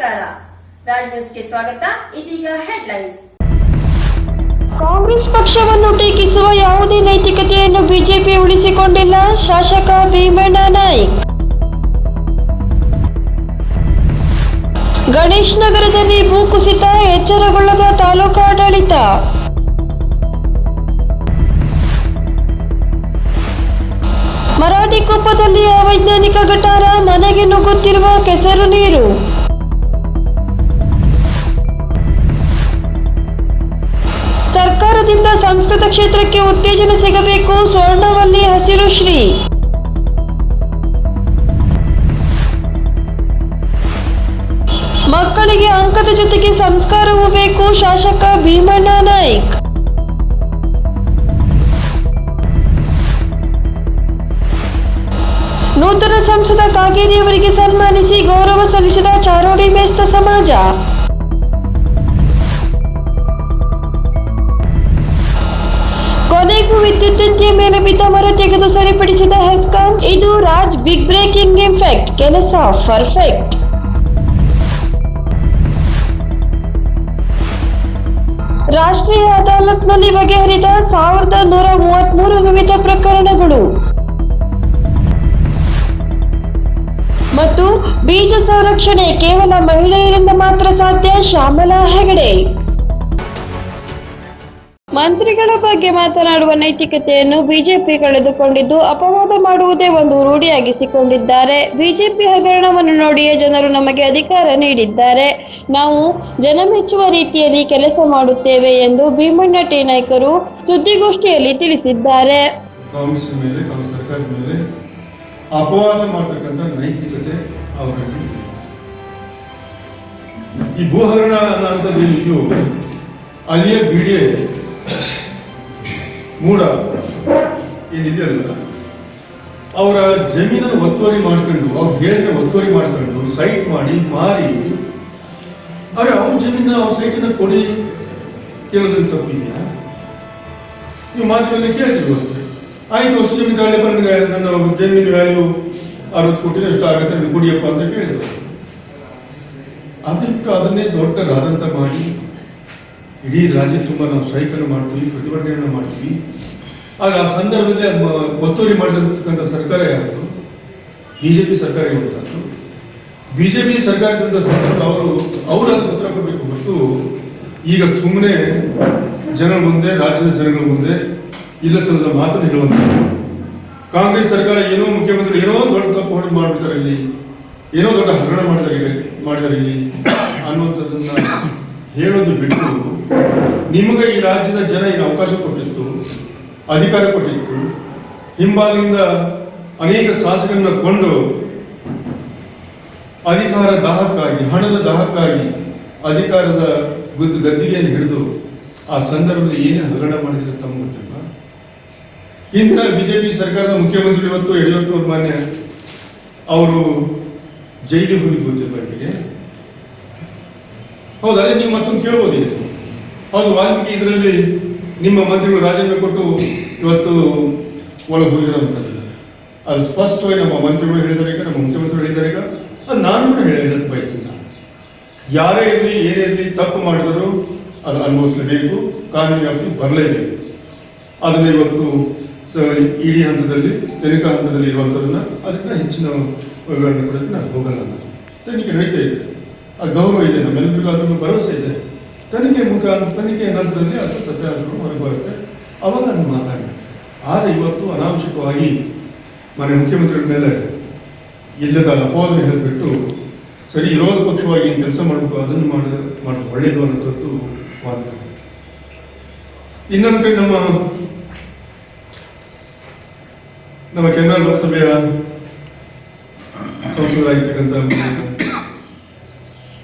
ರಾಜ್ ನ್ಯೂಸ್ಗೆ ಸ್ವಾಗತ. ಇದೀಗ ಹೆಡ್ಲೈನ್ಸ್ ಕಾಂಗ್ರೆಸ್ ಪಕ್ಷವನ್ನು ಟೀಕಿಸುವ ಯಾವುದೇ ನೈತಿಕತೆಯನ್ನು ಬಿಜೆಪಿ ಉಳಿಸಿಕೊಂಡಿಲ್ಲ. ಶಾಸಕ ಭೀಮಣ್ಣ ನಾಯ್ಕ್. ಗಣೇಶ್ ನಗರದಲ್ಲಿ ಭೂಕುಸಿತ ಎಚ್ಚರಗೊಳ್ಳದ ತಾಲೂಕಾಡಳಿತ ಮರಾಠಿ ಕುಪ್ಪದಲ್ಲಿ ಅವೈಜ್ಞಾನಿಕ ಗಟಾರ ಮನೆಗೆ ನುಗ್ಗುತ್ತಿರುವ ಕೆಸರು ನೀರು. ಸರ್ಕಾರದಿಂದ ಸಂಸ್ಕೃತ ಕ್ಷೇತ್ರಕ್ಕೆ ಉತ್ತೇಜನ ಸಿಗಬೇಕು. ಸ್ವರ್ಣವಲ್ಲಿ ಹಸಿರು ಶ್ರೀ. ಮಕ್ಕಳಿಗೆ ಅಂಕದ ಜೊತೆಗೆ ಸಂಸ್ಕಾರವೂ ಬೇಕು. ಶಾಸಕ ಭೀಮಣ್ಣ ನಾಯ್ಕ್. ನೂತನ ಸಂಸದ ಕಾಗೇರಿಯವರಿಗೆ ಸನ್ಮಾನಿಸಿ ಗೌರವ ಸಲ್ಲಿಸಿದ ಚಾರೋಡಿ ಮೇಸ್ತ ಸಮಾಜ. ಕೊನೆಗೂ ವಿದ್ಯುತ್ ತಂತಿಯ ಮೇಲೆ ಬಿದ್ದ ಮರ ತೆಗೆದು ಸರಿಪಡಿಸಿದ ಹೆಸ್ಕಾಂ ಇದು ರಾಜ್ ಬಿಗ್ ಬ್ರೇಕಿಂಗ್ ಇಂಫೆಕ್ಟ್ ಕೆಲಸ ಪರ್ಫೆಕ್ಟ್. ರಾಷ್ಟ್ರೀಯ ಅದಾಲತ್ನಲ್ಲಿ ಬಗೆಹರಿದ ಸಾವಿರದ ನೂರ ಮೂವತ್ಮೂರು ವಿವಿಧ ಪ್ರಕರಣಗಳು. ಮತ್ತು ಬೀಜ ಸಂರಕ್ಷಣೆ ಕೇವಲ ಮಹಿಳೆಯರಿಂದ ಮಾತ್ರ ಸಾಧ್ಯ, ಶ್ಯಾಮಲಾ ಹೆಗಡೆ. ಮಂತ್ರಿಗಳ ಬಗ್ಗೆ ಮಾತನಾಡುವ ನೈತಿಕತೆಯನ್ನು ಬಿಜೆಪಿ ಕಳೆದುಕೊಂಡಿದ್ದು, ಅಪವಾದ ಮಾಡುವುದೇ ಒಂದು ರೂಢಿಯಾಗಿಸಿಕೊಂಡಿದ್ದಾರೆ. ಬಿಜೆಪಿ ಹಗರಣವನ್ನು ನೋಡಿಯೇ ಜನರು ನಮಗೆ ಅಧಿಕಾರ ನೀಡಿದ್ದಾರೆ. ನಾವು ಜನ ಮೆಚ್ಚುವ ರೀತಿಯಲ್ಲಿ ಕೆಲಸ ಮಾಡುತ್ತೇವೆ ಎಂದು ಭೀಮಣ್ಣ ಟಿ. ನಾಯ್ಕರು ಸುದ್ದಿಗೋಷ್ಠಿಯಲ್ಲಿ ತಿಳಿಸಿದ್ದಾರೆ. ಅಪವಾದ ಮಾಡತಕ್ಕಂಥ ನೈತಿಕತೆ ಅವರಲ್ಲಿ ಈ ಭೂಹರಣ ಏನಿದೆಯೋ ಅಲ್ಲಿಯ ಬಿಡಿಯ ಮೂಡ ಏನಿದೆಯಲ್ಲ ಅವರ ಜಮೀನನ್ನು ಒತ್ತುವರಿ ಮಾಡ್ಕೊಂಡು, ಅವ್ರು ಹೇಳಿದ್ರೆ ಒತ್ತುವರಿ ಮಾಡ್ಕೊಂಡು ಸೈಟ್ ಮಾಡಿ, ಮಾರಿ. ಅವ್ರ ಅವ್ರ ಜಮೀನ ಅವ್ರ ಸೈಟನ್ನ ಕೊಡಿ. ಕೇಳೋದ್ರಲ್ಲಿ ತಪ್ಪಿದೆಯಾ? ನೀವು ಮಾತುಗಳನ್ನ ಕೇಳಿದ್ರು ಆಯ್ತು ಅಷ್ಟು ಜಮೀನು ತಗೊಳ್ಳಿ ಬಂದ್ರೆ ಜಮೀನು ವ್ಯಾಲ್ಯೂ ಅರವತ್ತು ಕೋಟಿ ಎಷ್ಟು ಆಗುತ್ತೆ ಕೊಡಿಯಪ್ಪ ಅಂತ ಕೇಳಿದ್ರು. ಅದಿಟ್ಟು ಅದನ್ನೇ ದೊಡ್ಡ ರಾಜಂತ ಮಾಡಿ ಇಡೀ ರಾಜ್ಯ ತುಂಬ ನಾವು ಸ್ಟ್ರೈಕನ್ನು ಮಾಡ್ತೀವಿ, ಪ್ರತಿಭಟನೆಯನ್ನು ಮಾಡ್ತೀವಿ. ಆಗ ಆ ಸಂದರ್ಭದಲ್ಲಿ ಒತ್ತುವರಿ ಮಾಡಿರ್ತಕ್ಕಂಥ ಸರ್ಕಾರ ಯಾವುದು ಬಿಜೆಪಿ ಸರ್ಕಾರ ಇರುವಂಥದ್ದು. ಬಿಜೆಪಿ ಸರ್ಕಾರದಿಂದ ಸಂದರ್ಭ ಅವರು, ಅವರ ಉತ್ತರ ಕೊಡಬೇಕು ಮತ್ತು ಈಗ ಸುಮ್ಮನೆ ಜನರ ಮುಂದೆ, ರಾಜ್ಯದ ಜನಗಳ ಮುಂದೆ ಇಲ್ಲ ಸಲ್ಲದ ಮಾತನ್ನು ಹೇಳುವಂಥದ್ದು. ಕಾಂಗ್ರೆಸ್ ಸರ್ಕಾರ ಏನೋ ಮುಖ್ಯಮಂತ್ರಿ ಏನೋ ದೊಡ್ಡ ತಪ್ಪು ಹೊಡೆದು ಮಾಡಿಬಿಡ್ತಾರೆ ಇಲ್ಲಿ. ಏನೋ ದೊಡ್ಡ ಹಗರಣ ಮಾಡಿದಾರೆ ಮಾಡಿದಾರೆ ಇಲ್ಲಿ ಅನ್ನುವಂಥದ್ದನ್ನ ಹೇಳೋದು ಬಿಟ್ಟು ನಿಮಗೆ ಈ ರಾಜ್ಯದ ಜನ ಈಗ ಅವಕಾಶ ಕೊಟ್ಟಿತ್ತು, ಅಧಿಕಾರ ಕೊಟ್ಟಿತ್ತು. ಹಿಂಬಾಲಿಂದ ಅನೇಕ ಶಾಸಕರನ್ನ ಕೊಂಡು ಅಧಿಕಾರ ದಾಹಕ್ಕಾಗಿ, ಹಣದ ದಾಹಕ್ಕಾಗಿ ಅಧಿಕಾರದ ಗುದ್ದು ಗದ್ದಿಗೆಯನ್ನು ಹಿಡಿದು ಆ ಸಂದರ್ಭದಲ್ಲಿ ಏನೇನು ಹಗರಣ ಮಾಡಿದ್ರೆ ತಮ್ಮ ಗೊತ್ತಿಲ್ಲ. ಇಂದಿನ ಬಿಜೆಪಿ ಸರ್ಕಾರದ ಮುಖ್ಯಮಂತ್ರಿ ಇವತ್ತು ಯಡಿಯೂರಪ್ಪ ಮಾನ್ಯ ಅವರು ಜೈಲಿಗೆ ಹೋಗಿ ಗೊತ್ತಿಲ್ಲ ಅವರಿಗೆ ಹೌದು, ಅದೇ ನೀವು ಮತ್ತೊಂದು ಕೇಳ್ಬೋದು ಇದು. ಹೌದು, ವಾಲ್ಮೀಕಿ ಇದರಲ್ಲಿ ನಿಮ್ಮ ಮಂತ್ರಿಗಳು ರಾಜೀನಾಮೆ ಕೊಟ್ಟು ಇವತ್ತು ಒಳಗೆ ಅದು ಸ್ಪಷ್ಟವಾಗಿ ನಮ್ಮ ಮಂತ್ರಿಗಳು ಹೇಳಿದ್ದಾರೆ ಈಗ, ನಮ್ಮ ಮುಖ್ಯಮಂತ್ರಿಗಳು ಹೇಳಿದ್ದಾರೆ ಈಗ. ಅದು ನಾನು ಕೂಡ ಹೇಳಿದ್ದು ನಾನು. ಯಾರೇ ಇರಲಿ, ಏನೇ ಇರಲಿ, ತಪ್ಪು ಮಾಡಿದರೂ ಅದು ಅನುಭವಿಸಲೇಬೇಕು, ಕಾನೂನು ವ್ಯಾಪ್ತಿ ಬರಲೇಬೇಕು. ಅದನ್ನ ಇವತ್ತು ಇಡೀ ಹಂತದಲ್ಲಿ ತನಿಖಾ ಹಂತದಲ್ಲಿ ಇರುವಂಥದ್ದನ್ನು ಅದಕ್ಕೆ ಹೆಚ್ಚಿನ ವಿವರಣೆ ಕೊಡೋಕ್ಕೆ ನಾನು ಹೋಗಲ್ಲ ತನಿಖೆ ನಡೀತಾ ಇದೆ. ಆ ಗೌರವ ಇದೆ ನಮ್ಮೆಲ್ಲರಿಗೂ ಅದನ್ನು ಭರವಸೆ ಇದೆ. ತನಿಖೆ ಮುಖಾಂತರ ತನಿಖೆ ನಂತರದಲ್ಲಿ ಅದು ಸತ್ಯಾಂಶಗಳು ಹೊರಗೆ ಬರುತ್ತೆ ಅವಾಗ ನಾನು ಮಾತಾಡಿ ಆದರೆ ಇವತ್ತು ಅನಾವಶ್ಯಕವಾಗಿ ಮನೆ ಮುಖ್ಯಮಂತ್ರಿಗಳ ಮೇಲೆ ಇಲ್ಲದ ಅಪವಾದನೆ ಹೇಳಿಬಿಟ್ಟು ಸರಿ, ವಿರೋಧ ಪಕ್ಷವಾಗಿ ಏನು ಕೆಲಸ ಮಾಡಬೇಕು, ಅದನ್ನು ಮಾಡಿ ಮಾಡೋದು ಒಳ್ಳೆಯದು ಅನ್ನೋಂಥದ್ದು ಮಾತು ಇನ್ನೊಂದು ಕಡೆ ನಮ್ಮ ನಮ್ಮ ಕೇಂದ್ರ ಲೋಕಸಭೆಯ ಸಂಸದರಾಗಿರ್ತಕ್ಕಂಥ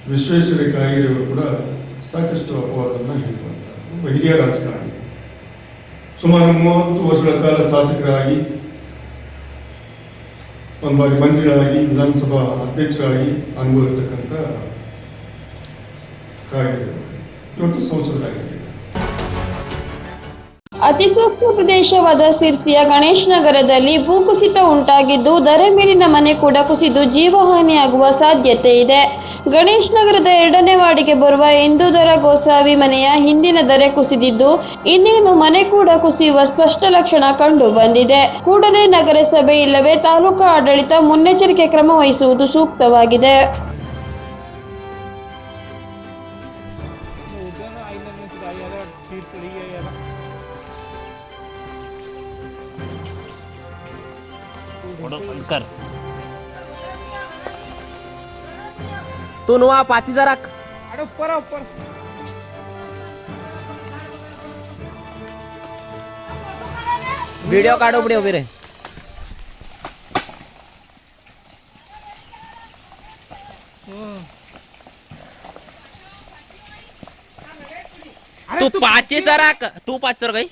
ವಿಶ್ವೇಶ್ವರ ಕಾಗೇರಿಯವರು ಕೂಡ ಸಾಕಷ್ಟು ಅಪವಾದವನ್ನು ಒಬ್ಬ ಹಿರಿಯ ರಾಜಕಾರಣಿ. ಸುಮಾರು ಮೂವತ್ತು ವರ್ಷಗಳ ಕಾಲ ಶಾಸಕರಾಗಿ ಒಂದು ಬಾರಿ ಮಂತ್ರಿಗಳಾಗಿ, ವಿಧಾನಸಭಾ ಅಧ್ಯಕ್ಷರಾಗಿ ಅನುಭವ ಕಾರ್ಯ ಇವತ್ತು ಸಂಸದರಾಗಿದ್ದಾರೆ. ಅತಿ ಸೂಕ್ಷ್ಮ ಪ್ರದೇಶವಾದ ಸಿರ್ಸಿಯ ಗಣೇಶ್ ನಗರದಲ್ಲಿ ಭೂಕುಸಿತ ಉಂಟಾಗಿದ್ದು ದರೆ ಮೇಲಿನ ಮನೆ ಕೂಡ ಕುಸಿದು ಜೀವಹಾನಿಯಾಗುವ ಸಾಧ್ಯತೆ ಇದೆ. ಗಣೇಶ್ ನಗರದ ಎರಡನೇ ವಾರ್ಡಿಗೆ ಬರುವ ಹಿಂದೂದರ ಗೋಸಾವಿ ಮನೆಯ ಹಿಂದಿನ ದರೆ ಕುಸಿದಿದ್ದು, ಇನ್ನೇನು ಮನೆ ಕೂಡ ಕುಸಿಯುವ ಸ್ಪಷ್ಟ ಲಕ್ಷಣ ಕಂಡು ಬಂದಿದೆ. ಕೂಡಲೇ ನಗರಸಭೆ ಇಲ್ಲವೇ ತಾಲೂಕು ಆಡಳಿತ ಮುನ್ನೆಚ್ಚರಿಕೆ ಕ್ರಮ ವಹಿಸುವುದು ಸೂಕ್ತವಾಗಿದೆ. तू नुआ पाची जरा. अरे ऊपर व्हिडिओ काढो पुढे उभे रे. तू पाची जरा तू पाच तर काही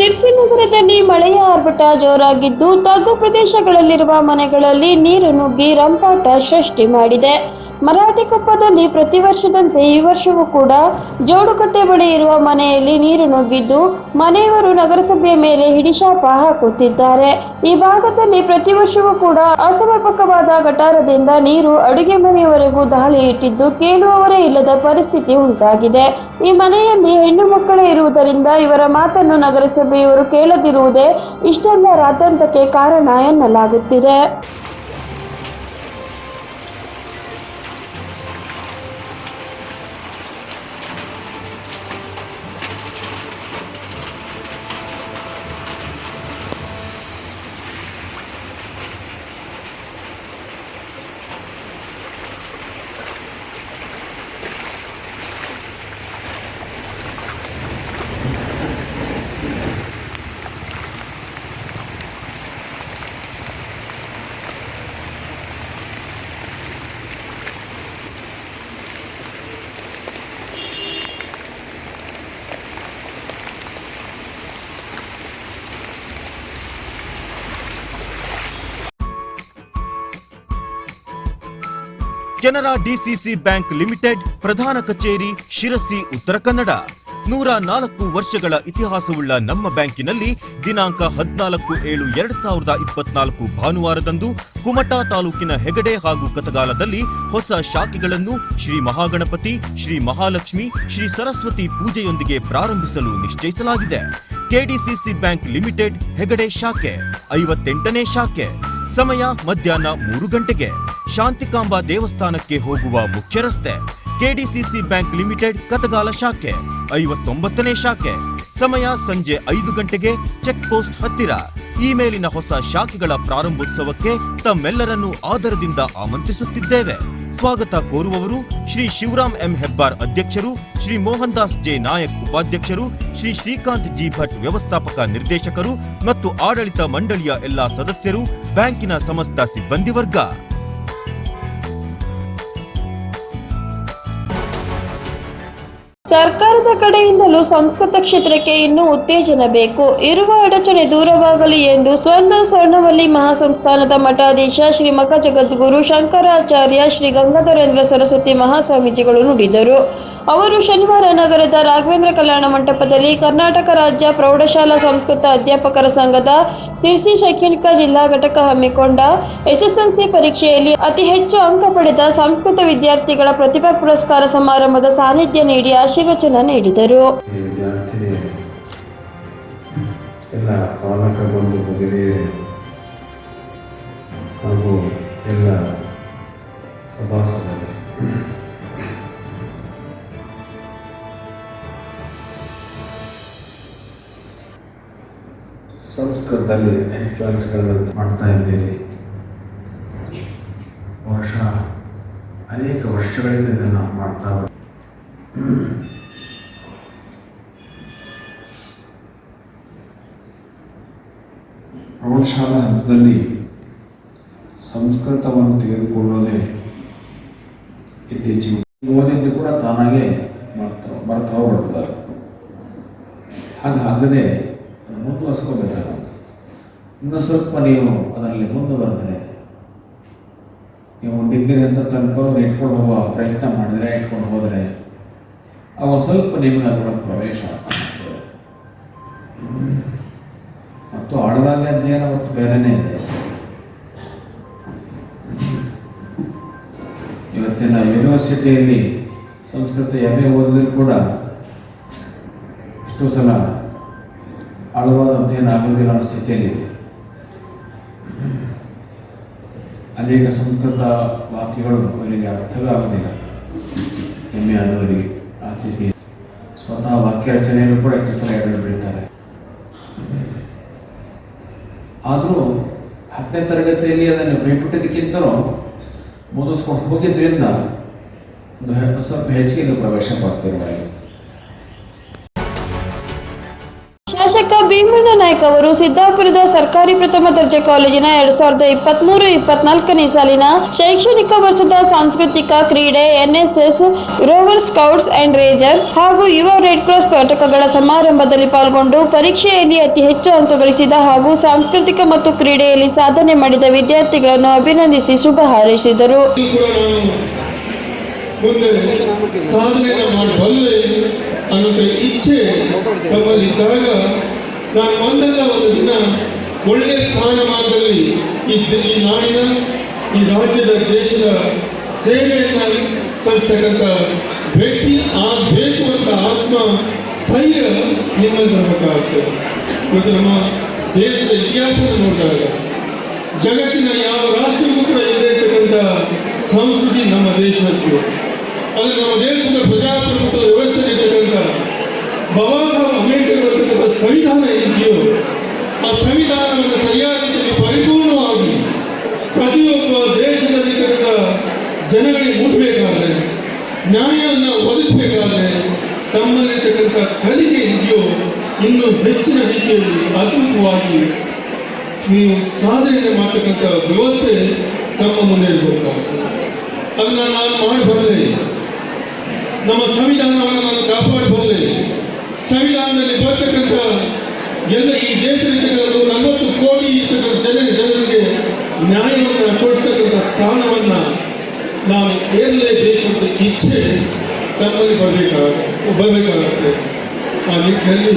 ಸಿರ್ಸಿ ನಗರದಲ್ಲಿ ಮಳೆಯ ಆರ್ಭಟ ಜೋರಾಗಿದ್ದು ತಗ್ಗು ಪ್ರದೇಶಗಳಲ್ಲಿರುವ ಮನೆಗಳಲ್ಲಿ ನೀರು ನುಗ್ಗಿ ರಂಪಾಟ ಸೃಷ್ಟಿ ಮಾಡಿದೆ. ಮರಾಠಿಕೊಪ್ಪದಲ್ಲಿ ಪ್ರತಿ ವರ್ಷದಂತೆ ಈ ವರ್ಷವೂ ಕೂಡ ಜೋಡುಕಟ್ಟೆ ಬಳಿ ಇರುವ ಮನೆಯಲ್ಲಿ ನೀರು ನುಗ್ಗಿದ್ದು ಮನೆಯವರು ನಗರಸಭೆಯ ಮೇಲೆ ಹಿಡಿಶಾಪ ಹಾಕುತ್ತಿದ್ದಾರೆ. ಈ ಭಾಗದಲ್ಲಿ ಪ್ರತಿ ವರ್ಷವೂ ಕೂಡ ಅಸಮರ್ಪಕವಾದ ಗಟಾರದಿಂದ ನೀರು ಅಡುಗೆ ಮನೆಯವರೆಗೂ ದಾಳಿ ಇಟ್ಟಿದ್ದು ಕೇಳುವವರೇ ಇಲ್ಲದ ಪರಿಸ್ಥಿತಿ ಉಂಟಾಗಿದೆ. ಈ ಮನೆಯಲ್ಲಿ ಹೆಣ್ಣು ಮಕ್ಕಳೇ ಇರುವುದರಿಂದ ಇವರ ಮಾತನ್ನು ನಗರಸಭೆಯವರು ಕೇಳದಿರುವುದೇ ಇಷ್ಟೆಲ್ಲ ರಾತಾಂತಕ್ಕೆ ಕಾರಣ ಎನ್ನಲಾಗುತ್ತಿದೆ. ಕೆನರಾ ಡಿಸಿಸಿ ಬ್ಯಾಂಕ್ ಲಿಮಿಟೆಡ್ ಪ್ರಧಾನ ಕಚೇರಿ ಶಿರಸಿ, ಉತ್ತರ ಕನ್ನಡ. ನೂರ ನಾಲ್ಕು ವರ್ಷಗಳ ಇತಿಹಾಸವುಳ್ಳ ನಮ್ಮ ಬ್ಯಾಂಕಿನಲ್ಲಿ ದಿನಾಂಕ ಹದಿನಾಲ್ಕು ಏಳು ಎರಡ್ ಸಾವಿರದ ಇಪ್ಪತ್ನಾಲ್ಕು ಭಾನುವಾರದಂದು ಕುಮಟಾ ತಾಲೂಕಿನ ಹೆಗಡೆ ಹಾಗೂ ಕತಗಾಲದಲ್ಲಿ ಹೊಸ ಶಾಖೆಗಳನ್ನು ಶ್ರೀ ಮಹಾಗಣಪತಿ, ಶ್ರೀ ಮಹಾಲಕ್ಷ್ಮಿ, ಶ್ರೀ ಸರಸ್ವತಿ ಪೂಜೆಯೊಂದಿಗೆ ಪ್ರಾರಂಭಿಸಲು ನಿಶ್ಚಯಿಸಲಾಗಿದೆ. ಕೆಡಿಸಿಸಿ ಬ್ಯಾಂಕ್ ಲಿಮಿಟೆಡ್ ಹೆಗಡೆ ಶಾಖೆ, ಐವತ್ತೆಂಟನೇ ಶಾಖೆ. ಸಮಯ ಮಧ್ಯಾಹ್ನ ಮೂರು ಗಂಟೆಗೆ. ಶಾಂತಿಕಾಂಬಾ ದೇವಸ್ಥಾನಕ್ಕೆ ಹೋಗುವ ಮುಖ್ಯ ರಸ್ತೆ ಕೆಡಿಸಿಸಿ ಬ್ಯಾಂಕ್ ಲಿಮಿಟೆಡ್ ಕತಗಾಲ ಶಾಖೆ, ಐವತ್ತೊಂಬತ್ತನೇ ಶಾಖೆ. ಸಮಯ ಸಂಜೆ ಐದು ಗಂಟೆಗೆ ಚೆಕ್ ಪೋಸ್ಟ್ ಹತ್ತಿರ. ಈ ಮೇಲಿನ ಹೊಸ ಶಾಖೆಗಳ ಪ್ರಾರಂಭೋತ್ಸವಕ್ಕೆ ತಮ್ಮೆಲ್ಲರನ್ನು ಆದರದಿಂದ ಆಮಂತ್ರಿಸುತ್ತಿದ್ದೇವೆ. ಸ್ವಾಗತ ಕೋರುವವರು ಶ್ರೀ ಶಿವರಾಮ್ ಎಂ ಹೆಬ್ಬಾರ್ ಅಧ್ಯಕ್ಷರು, ಶ್ರೀ ಮೋಹನ್ ದಾಸ್ ಜೆ ನಾಯಕ್ ಉಪಾಧ್ಯಕ್ಷರು, ಶ್ರೀ ಶ್ರೀಕಾಂತ್ ಜಿ ಭಟ್ ವ್ಯವಸ್ಥಾಪಕ ನಿರ್ದೇಶಕರು ಮತ್ತು ಆಡಳಿತ ಮಂಡಳಿಯ ಎಲ್ಲಾ ಸದಸ್ಯರು, ಬ್ಯಾಂಕಿನ ಸಮಸ್ತ ಸಿಬ್ಬಂದಿ ವರ್ಗ. ಸರ್ಕಾರದ ಕಡೆಯಿಂದಲೂ ಸಂಸ್ಕೃತ ಕ್ಷೇತ್ರಕ್ಕೆ ಇನ್ನೂ ಉತ್ತೇಜನ ಬೇಕು. ಇರುವ ಅಡಚಣೆ ದೂರವಾಗಲಿ ಎಂದು ಸ್ವರ್ಣ ಸ್ವರ್ಣವಲ್ಲಿ ಮಹಾಸಂಸ್ಥಾನದ ಮಠಾಧೀಶ ಶ್ರೀ ಮಖ ಜಗದ್ಗುರು ಶಂಕರಾಚಾರ್ಯ ಶ್ರೀ ಗಂಗಾಧರೇಂದ್ರ ಸರಸ್ವತಿ ಮಹಾಸ್ವಾಮೀಜಿಗಳು ನುಡಿದರು. ಅವರು ಶನಿವಾರ ನಗರದ ರಾಘವೇಂದ್ರ ಕಲ್ಯಾಣ ಮಂಟಪದಲ್ಲಿ ಕರ್ನಾಟಕ ರಾಜ್ಯ ಪ್ರೌಢಶಾಲಾ ಸಂಸ್ಕೃತ ಅಧ್ಯಾಪಕರ ಸಂಘದ ಸಿರ್ಸಿ ಶೈಕ್ಷಣಿಕ ಜಿಲ್ಲಾ ಘಟಕ ಹಮ್ಮಿಕೊಂಡ ಎಸ್ಎಸ್ಎಲ್ಸಿ ಪರೀಕ್ಷೆಯಲ್ಲಿ ಅತಿ ಹೆಚ್ಚು ಅಂಕ ಪಡೆದ ಸಂಸ್ಕೃತ ವಿದ್ಯಾರ್ಥಿಗಳ ಪ್ರತಿಭಾ ಪುರಸ್ಕಾರ ಸಮಾರಂಭದ ಸಾನ್ನಿಧ್ಯ ನೀಡಿ ಆಶೀರ್ವಚನ ನೀಡಿದರು. ಎಲ್ಲ ಪಾಲಕ ಬಂಧು ಭಗಿನಿಯರೇ ಹಾಗೂ ಎಲ್ಲ ಸಭಾಸದರೇ. ಸಂಸ್ಕೃತದಲ್ಲಿ ಹೆಚ್ಚು ಅಂಕಗಳನ್ನು ಮಾಡ್ತಾ ಇದ್ದೀರಿ ಬಹುಶಃ ಅನೇಕ ವರ್ಷಗಳಿಂದ ಇದನ್ನು ಮಾಡ್ತಾ ಬಂದ ಹಂತದಲ್ಲಿ ಸಂಸ್ಕೃತವನ್ನು ತೆಗೆದುಕೊಳ್ಳೋದೇ ಇತ್ತೀಚೆಗೆ ಓದಿದ್ದು ಕೂಡ ತಾನಾಗೆ ಬರ್ತಾ ಬರ್ತಾ ಹೋಗ್ಬಿಡ್ತಾರೆ ಹಾಗೆ ಆಗದೆ ಇನ್ನೂ ಸ್ವಲ್ಪ ನೀವು ಅದರಲ್ಲಿ ಮುಂದುವರೆದರೆ, ನೀವು ಡಿಗ್ರಿ ಅಂತ ತನಕ ಇಟ್ಕೊಂಡು ಹೋಗುವ ಪ್ರಯತ್ನ ಮಾಡಿದರೆ, ಇಟ್ಕೊಂಡು ಹೋದರೆ ಅವ ಸ್ವಲ್ಪ ನಿಮಗೆ ಅದರೊಳಗೆ ಪ್ರವೇಶ. ಮತ್ತು ಆಳವಾಗಿ ಅಧ್ಯಯನ ಮತ್ತು ಬೇರೆನೇ ಇದೆ. ಯೂನಿವರ್ಸಿಟಿಯಲ್ಲಿ ಸಂಸ್ಕೃತ ಎಂ ಎ ಓದಿದ್ರು ಕೂಡ ಎಷ್ಟೋ ಸಲ ಆಳವಾದ ಅಧ್ಯಯನ ಆಗೋದಿಲ್ಲ ಅನ್ನೋ ಸ್ಥಿತಿಯಲ್ಲಿದೆ. ಅನೇಕ ಸಂಸ್ಕೃತ ವಾಕ್ಯಗಳು ಅವರಿಗೆ ಅರ್ಥವೇ ಆಗೋದಿಲ್ಲ ಎಮ್ಮೆ ಆದವರಿಗೆ ಆ ಸ್ಥಿತಿ. ಸ್ವತಃ ವಾಕ್ಯ ರಚನೆಯನ್ನು ಕೂಡ ಎಷ್ಟು ಸಲ ಎಡರು ಬೀಳ್ತಾರೆ ಆದರೂ ಹತ್ತನೇ ತರಗತಿಯಲ್ಲಿ ಅದನ್ನು ಕೈಬಿಟ್ಟಿದ್ದಕ್ಕಿಂತಲೂ ಮುಗಿಸ್ಕೊಂಡು ಹೋಗಿದ್ರಿಂದ ಒಂದು ಸ್ವಲ್ಪ ಹೆಚ್ಚಿಗೆ ಇದು ಪ್ರವೇಶ ಶಾಸಕ ಭೀಮಣ್ಣ ನಾಯ್ಕ ಅವರು ಸಿದ್ದಾಪುರದ ಸರ್ಕಾರಿ ಪ್ರಥಮ ದರ್ಜೆ ಕಾಲೇಜಿನ ಎರಡ್ ಸಾವಿರದ ಇಪ್ಪತ್ಮೂರು ಇಪ್ಪತ್ನಾಲ್ಕನೇ ಸಾಲಿನ ಶೈಕ್ಷಣಿಕ ವರ್ಷದ ಸಾಂಸ್ಕೃತಿಕ ಕ್ರೀಡೆ NSS rover scouts and rangers ಹಾಗೂ ಯುವ ರೆಡ್ ಕ್ರಾಸ್ ಪಟಕಗಳ ಸಮಾರಂಭದಲ್ಲಿ ಪಾಲ್ಗೊಂಡು ಪರೀಕ್ಷೆಯಲ್ಲಿ ಅತಿ ಹೆಚ್ಚು ಅಂಕ ಗಳಿಸಿದ ಹಾಗೂ ಸಾಂಸ್ಕೃತಿಕ ಮತ್ತು ಕ್ರೀಡೆಯಲ್ಲಿ ಸಾಧನೆ ಮಾಡಿದ ವಿದ್ಯಾರ್ಥಿಗಳನ್ನು ಅಭಿನಂದಿಸಿ ಶುಭ ಹಾರೈಸಿದರು. ಮುಂದೆ ಸಾಧನೆ ಮಾಡಬಲ್ಲೆ ಅನ್ನೋ ಇಚ್ಛೆ ತಮ್ಮಲ್ಲಿದ್ದಾಗ ನಾನು ಒಂದಲ್ಲ ಒಂದು ದಿನ ಒಳ್ಳೆ ಸ್ಥಾನಮಾನದಲ್ಲಿ ಈ ಈ ನಾಡಿನ, ಈ ರಾಜ್ಯದ, ದೇಶದ ಸೇವೆಯನ್ನು ಸಲ್ಲಿಸ್ತಕ್ಕಂಥ ವ್ಯಕ್ತಿ ಆ ಬೇಕು ಅಂತ ಆತ್ಮ ಸ್ಥೈರ್ಯ ನಿಮ್ಮಲ್ಲಿ ಬರಬೇಕಾಗ್ತದೆ ಮತ್ತು ನಮ್ಮ ದೇಶದ ಇತಿಹಾಸವನ್ನು ನೋಡಿದಾಗ, ಜಗತ್ತಿನ ಯಾವ ರಾಷ್ಟ್ರಕ್ಕೂ ಕೂಡ ಇರ್ತಕ್ಕಂಥ ಸಂಸ್ಕೃತಿ ನಮ್ಮ ದೇಶದ್ದು ಅದು ನಮ್ಮ ದೇಶದ ಪ್ರಜಾಪ್ರಭುತ್ವ ವ್ಯವಸ್ಥೆ ಇರ್ತಕ್ಕಂಥ ಬಾಬಾ ಸಾಹೇಬ್ ಅಂಬೇಡ್ಕರ್ ಸಂವಿಧಾನ ಇದೆಯೋ, ಆ ಸಂವಿಧಾನವನ್ನು ಸರಿಯಾದ ಪರಿಪೂರ್ಣವಾಗಿ ಪ್ರತಿಯೊಬ್ಬ ದೇಶದಲ್ಲಿರ್ತಕ್ಕಂಥ ಜನಗಳಿಗೆ ಮುಟ್ಟಬೇಕಾದ್ರೆ ನ್ಯಾಯವನ್ನು ಒದಗಿಸಬೇಕಾದ್ರೆ ತಮ್ಮಲ್ಲಿರ್ತಕ್ಕಂಥ ಕಲಿಕೆ ಇದೆಯೋ, ಇನ್ನೂ ಹೆಚ್ಚಿನ ರೀತಿಯಲ್ಲಿ ಅದ್ಭುತವಾಗಿ ನೀವು ಸಾಧನೆ ಮಾಡ್ತಕ್ಕಂಥ ವ್ಯವಸ್ಥೆ ನಮ್ಮ ಮುಂದೆ ಇರಬೇಕಾಗ್ತದೆ ಅದನ್ನ ನಾನು ಮಾಡಬಲ್ಲೆ ನಮ್ಮ ಸಂವಿಧಾನವನ್ನು ನಾನು ಕಾಪಾಡಬಲ್ಲೆ ಸಂವಿಧಾನದಲ್ಲಿ ಬರ್ತಕ್ಕಂಥ ಎಲ್ಲ ಈ ದೇಶದಲ್ಲಿ ನಲವತ್ತು ಕೋಟಿ ಇರ್ತಕ್ಕಂಥ ಜನ ಜನರಿಗೆ ನ್ಯಾಯವನ್ನು ಕೊಡಿಸ್ತಕ್ಕಂಥ ಸ್ಥಾನವನ್ನು ನಾವು ಏರಲೇಬೇಕು ಅಂತ ಇಚ್ಛೆ ತಮ್ಮಲ್ಲಿ ಬರಬೇಕಾಗುತ್ತೆ ಬರಬೇಕಾಗುತ್ತೆ. ಆ ನಿಟ್ಟಿನಲ್ಲಿ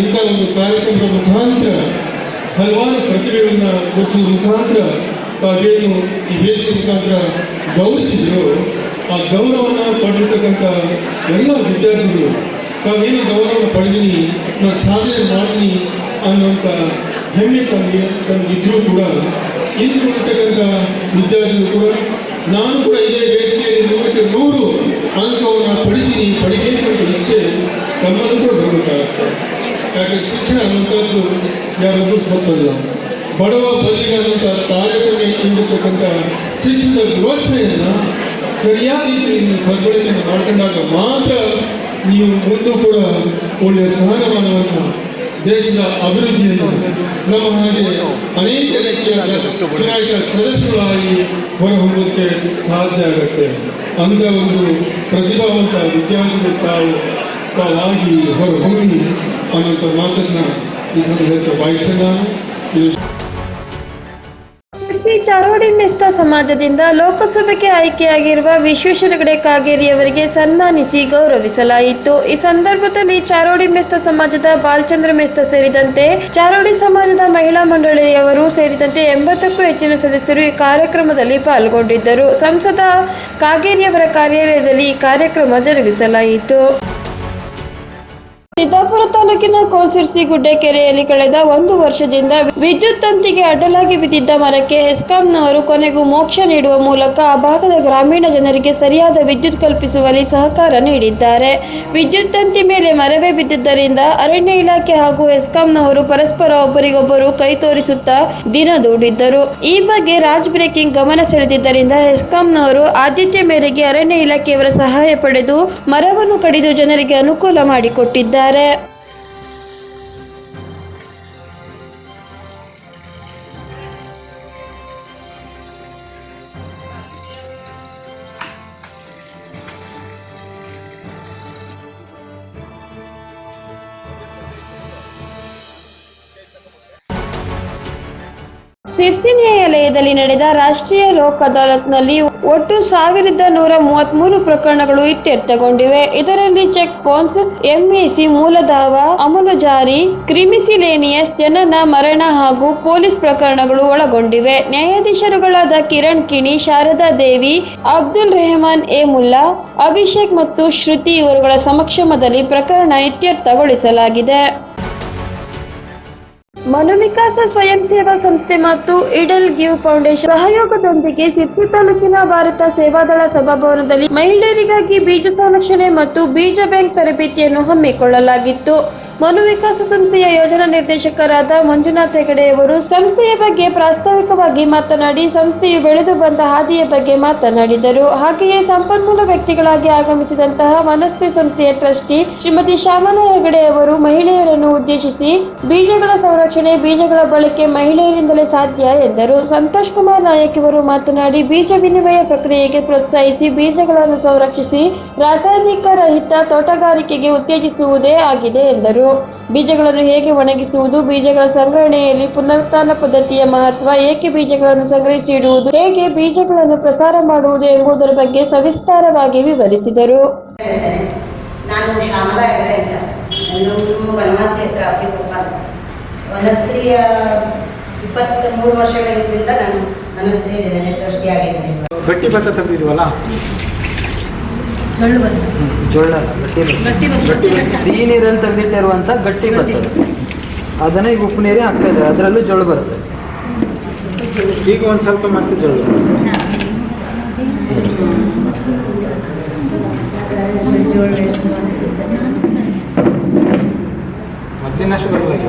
ಇಂಥ ಒಂದು ಕಾರ್ಯಕ್ರಮದ ಮುಖಾಂತರ ಹಲವಾರು ಪ್ರತಿಭೆಗಳನ್ನು ಗುರುತಿಸುವ ಮುಖಾಂತರ ತಾವೇನು ಈ ವೇದಿಕೆ ಮುಖಾಂತರ ಗೌರವಿಸಿದ್ರು. ಆ ಗೌರವವನ್ನು ಪಡೆದಿರ್ತಕ್ಕಂಥ ಎಲ್ಲ ವಿದ್ಯಾರ್ಥಿಗಳು, ತಾವೇನು ಗೌರವವನ್ನು ಪಡೆದೀನಿ ನಾನು ಸಾಧನೆ ಮಾಡ್ತೀನಿ ಅನ್ನುವಂಥ ಹೆಮ್ಮೆ ತಮಗೆ ತಮಗಿದ್ರೂ ಕೂಡ. ಇಂದು ಇರ್ತಕ್ಕಂಥ ವಿದ್ಯಾರ್ಥಿಗಳು ಕೂಡ, ನಾನು ಕೂಡ ಇದೇ ವೇದಿಕೆಯಲ್ಲಿ ನೂರಕ್ಕೆ ನೂರು ಅಂಕವನ್ನು ಪಡಿತೀನಿ ಪಡಿಬೇಕು ಅಂತ ಇಚ್ಛೆ ತಮ್ಮನ್ನು ಕೂಡ ಬರಬೇಕಾಗುತ್ತೆ. ಯಾಕೆ, ಶಿಕ್ಷಣ ಅನ್ನುವಂಥದ್ದು ಯಾರೊಬ್ಬರು ಸ್ವತ್ತಲ್ಲ ಬಡವ ಬದಲಿಗೆ ಅನ್ನುವಂಥ ತಾರತಮ್ಯ ಎಂದಿರ್ತಕ್ಕಂಥ ಶಿಕ್ಷಣ ವ್ಯವಸ್ಥೆಯನ್ನು ಸರಿಯಾದ ರೀತಿಯಲ್ಲಿ ಸದ್ಬಳಕೆಯನ್ನು ಮಾಡ್ಕೊಂಡಾಗ ಮಾತ್ರ ನೀವು ಮುಂದೂ ಕೂಡ ಒಳ್ಳೆಯ ಸ್ಥಾನಮಾನವನ್ನು ದೇಶದ ಅಭಿವೃದ್ಧಿಯನ್ನು ನಮ್ಮ ಹಾಗೆ ಅನೇಕ ರೀತಿಯ ಚುನಾಯಿತ ಸದಸ್ಯರಾಗಿ ಹೊರಹೊಮ್ಮೋದಕ್ಕೆ ಸಾಧ್ಯ ಆಗುತ್ತೆ. ಅಂತ ಒಂದು ಪ್ರತಿಭಾವಂತ ವಿದ್ಯಾರ್ಥಿಗಳು ತಾವು ತಾವಾಗಿ ಹೊರಹೊಮ್ಮಿ ಅನ್ನೋಂಥ ಮಾತನ್ನು ಈ ಸಂದರ್ಭಕ್ಕೆ ಬಯಸ್ತೇನೆ ಸಮಾಜದಿಂದ ಲೋಕಸಭೆಗೆ ಆಯ್ಕೆಯಾಗಿರುವ ವಿಶ್ವೇಶ್ವರ ಹೆಗಡೆ ಕಾಗೇರಿಯವರಿಗೆ ಸನ್ಮಾನಿಸಿ ಗೌರವಿಸಲಾಯಿತು. ಈ ಸಂದರ್ಭದಲ್ಲಿ ಚಾರೋಡಿ ಮೆಸ್ತ ಸಮಾಜದ ಬಾಲಚಂದ್ರ ಮೆಸ್ತ ಸೇರಿದಂತೆ ಚಾರೋಡಿ ಸಮಾಜದ ಮಹಿಳಾ ಮಂಡಳಿಯವರು ಸೇರಿದಂತೆ ಎಂಬತ್ತಕ್ಕೂ ಹೆಚ್ಚಿನ ಸದಸ್ಯರು ಈ ಕಾರ್ಯಕ್ರಮದಲ್ಲಿ ಪಾಲ್ಗೊಂಡಿದ್ದರು. ಸಂಸದ ಕಾಗೇರಿಯವರ ಕಾರ್ಯಾಲಯದಲ್ಲಿ ಈ ಕಾರ್ಯಕ್ರಮ ಜರುಗಿಸಲಾಯಿತು. ಸಿದ್ದಾಪುರ ತಾಲೂಕಿನ ಕೋಲ್ಸಿರ್ಸಿ ಗುಡ್ಡೆಕೆರೆಯಲ್ಲಿ ಕಳೆದ ಒಂದು ವರ್ಷದಿಂದ ವಿದ್ಯುತ್ ತಂತಿಗೆ ಅಡ್ಡಲಾಗಿ ಬಿದ್ದಿದ್ದ ಮರಕ್ಕೆ ಹೆಸ್ಕಾಂನವರು ಕೊನೆಗೂ ಮೋಕ್ಷ ನೀಡುವ ಮೂಲಕ ಆ ಭಾಗದ ಗ್ರಾಮೀಣ ಜನರಿಗೆ ಸರಿಯಾದ ವಿದ್ಯುತ್ ಕಲ್ಪಿಸುವಲ್ಲಿ ಸಹಕಾರ ನೀಡಿದ್ದಾರೆ. ವಿದ್ಯುತ್ ತಂತಿ ಮೇಲೆ ಮರವೇ ಬಿದ್ದಿದ್ದರಿಂದ ಅರಣ್ಯ ಇಲಾಖೆ ಹಾಗೂ ಹೆಸ್ಕಾಂನವರು ಪರಸ್ಪರ ಒಬ್ಬರಿಗೊಬ್ಬರು ಕೈ ತೋರಿಸುತ್ತಾ ದಿನ ದೂಡಿದ್ದರು. ಈ ಬಗ್ಗೆ ರಾಜ್ ಬ್ರೇಕಿಂಗ್ ಗಮನ ಸೆಳೆದಿದ್ದರಿಂದ ಹೆಸ್ಕಾಂನವರು ಆದ್ಯತೆ ಮೇರೆಗೆ ಅರಣ್ಯ ಇಲಾಖೆಯವರ ಸಹಾಯ ಪಡೆದು ಮರವನ್ನು ಕಡಿದು ಜನರಿಗೆ ಅನುಕೂಲ ಮಾಡಿಕೊಟ್ಟಿದ್ದಾರೆ. വളരെ ಸಿರ್ಸಿ ನ್ಯಾಯಾಲಯದಲ್ಲಿ ನಡೆದ ರಾಷ್ಟ್ರೀಯ ಲೋಕ್ ಅದಾಲತ್ನಲ್ಲಿ ಒಟ್ಟು ಸಾವಿರದ ನೂರ ಮೂವತ್ಮೂರು ಪ್ರಕರಣಗಳು ಇತ್ಯರ್ಥಗೊಂಡಿವೆ. ಇದರಲ್ಲಿ ಚೆಕ್ ಪೋನ್ಸ್ ಎಂಇಸಿ ಮೂಲದಾವ, ಅಮಲು ಜಾರಿ, ಕ್ರಿಮಿಸಿಲೇನಿಯಸ್, ಜನನ, ಮರಣ ಹಾಗೂ ಪೊಲೀಸ್ ಪ್ರಕರಣಗಳು ಒಳಗೊಂಡಿವೆ. ನ್ಯಾಯಾಧೀಶರುಗಳಾದ ಕಿರಣ್ ಕಿಣಿ, ಶಾರದಾ ದೇವಿ, ಅಬ್ದುಲ್ ರೆಹಮಾನ್ ಎ. ಮುಲ್ಲಾ, ಅಭಿಷೇಕ್ ಮತ್ತು ಶ್ರುತಿ ಇವರುಗಳ ಸಮಕ್ಷಮದಲ್ಲಿ ಪ್ರಕರಣ ಇತ್ಯರ್ಥಗೊಳಿಸಲಾಗಿದೆ. ಮನೋವಿಕಾಸ ಸ್ವಯಂ ಸೇವಾ ಸಂಸ್ಥೆ ಮತ್ತು ಇಡಲ್ ಗಿವ್ ಫೌಂಡೇಶನ್ ಸಹಯೋಗದೊಂದಿಗೆ ಸಿರ್ಸಿ ತಾಲೂಕಿನ ಭಾರತ ಸೇವಾದಳ ಸಭಾಭವನದಲ್ಲಿ ಮಹಿಳೆಯರಿಗಾಗಿ ಬೀಜ ಸಂರಕ್ಷಣೆ ಮತ್ತು ಬೀಜ ಬ್ಯಾಂಕ್ ತರಬೇತಿಯನ್ನು ಹಮ್ಮಿಕೊಳ್ಳಲಾಗಿತ್ತು. ಮನುವಿಕಾಸ ಸಂಸ್ಥೆಯ ಯೋಜನಾ ನಿರ್ದೇಶಕರಾದ ಮಂಜುನಾಥ್ ಹೆಗಡೆಯವರು ಸಂಸ್ಥೆಯ ಬಗ್ಗೆ ಪ್ರಾಸ್ತಾವಿಕವಾಗಿ ಮಾತನಾಡಿ, ಸಂಸ್ಥೆಯು ಬೆಳೆದು ಬಂದ ಹಾದಿಯ ಬಗ್ಗೆ ಮಾತನಾಡಿದರು. ಹಾಗೆಯೇ ಸಂಪನ್ಮೂಲ ವ್ಯಕ್ತಿಗಳಾಗಿ ಆಗಮಿಸಿದಂತಹ ಮನಸ್ಥೆ ಸಂಸ್ಥೆಯ ಟ್ರಸ್ಟಿ ಶ್ರೀಮತಿ ಶ್ಯಾಮಲಾ ಹೆಗಡೆಯವರು ಮಹಿಳೆಯರನ್ನು ಉದ್ದೇಶಿಸಿ ಬೀಜಗಳ ಸಂರಕ್ಷಣೆ ಬೀಜಗಳ ಬಳಕೆ ಮಹಿಳೆಯರಿಂದಲೇ ಸಾಧ್ಯ ಎಂದರು. ಸಂತೋಷ್ ಕುಮಾರ್ ನಾಯಕ್ ಇವರು ಮಾತನಾಡಿ, ಬೀಜ ವಿನಿಮಯ ಪ್ರಕ್ರಿಯೆಗೆ ಪ್ರೋತ್ಸಾಹಿಸಿ ಬೀಜಗಳನ್ನು ಸಂರಕ್ಷಿಸಿ ರಾಸಾಯನಿಕ ರಹಿತ ತೋಟಗಾರಿಕೆಗೆ ಉತ್ತೇಜಿಸುವುದೇ ಆಗಿದೆ ಎಂದರು. ಬೀಜಗಳನ್ನು ಹೇಗೆ ಒಣಗಿಸುವುದು, ಬೀಜಗಳ ಸಂಗ್ರಹಣೆಯಲ್ಲಿ ಪುನರುತ್ಥಾನ ಪದ್ಧತಿಯ ಮಹತ್ವ, ಏಕೆ ಬೀಜಗಳನ್ನು ಸಂಗ್ರಹಿಸಿ ಇಡುವುದು, ಹೇಗೆ ಬೀಜಗಳನ್ನು ಪ್ರಸಾರ ಮಾಡುವುದು ಎಂಬುದರ ಬಗ್ಗೆ ಸವಿಸ್ತಾರವಾಗಿ ವಿವರಿಸಿದರು. ನಾನು ವನಸ್ತ್ರೀಯ ಇಪ್ಪತ್ತ್ ಮೂರು ವರ್ಷಗಳ ಹಿಂದಿಂದ ನಾನು ಇದ್ದೇನೆ ಟ್ರಸ್ಟಿ ಆಗಿದ್ದೇನೆ. ಗಟ್ಟಿ ಭತ್ತ ತೆಗೆದಿದ್ವಲ್ಲ ಜೊಳ್ಳು ಗಟ್ಟಿ ಗಟ್ಟಿ ಸಿಹಿ ನೀರಲ್ಲಿ ತೆಗೆದಿಟ್ಟಿರುವಂಥ ಗಟ್ಟಿ ಭತ್ತ ಅದನ್ನ ಈಗ ಉಪ್ಪು ನೀರೇ ಹಾಕ್ತಾ ಇದೆ ಅದರಲ್ಲೂ ಜೋಳ ಬರುತ್ತೆ. ಈಗ ಒಂದು ಸ್ವಲ್ಪ ಮತ್ತೆ ಜೋಳ ಮತ್ತಿನ್ನಷ್ಟು ಬರಬೇಕು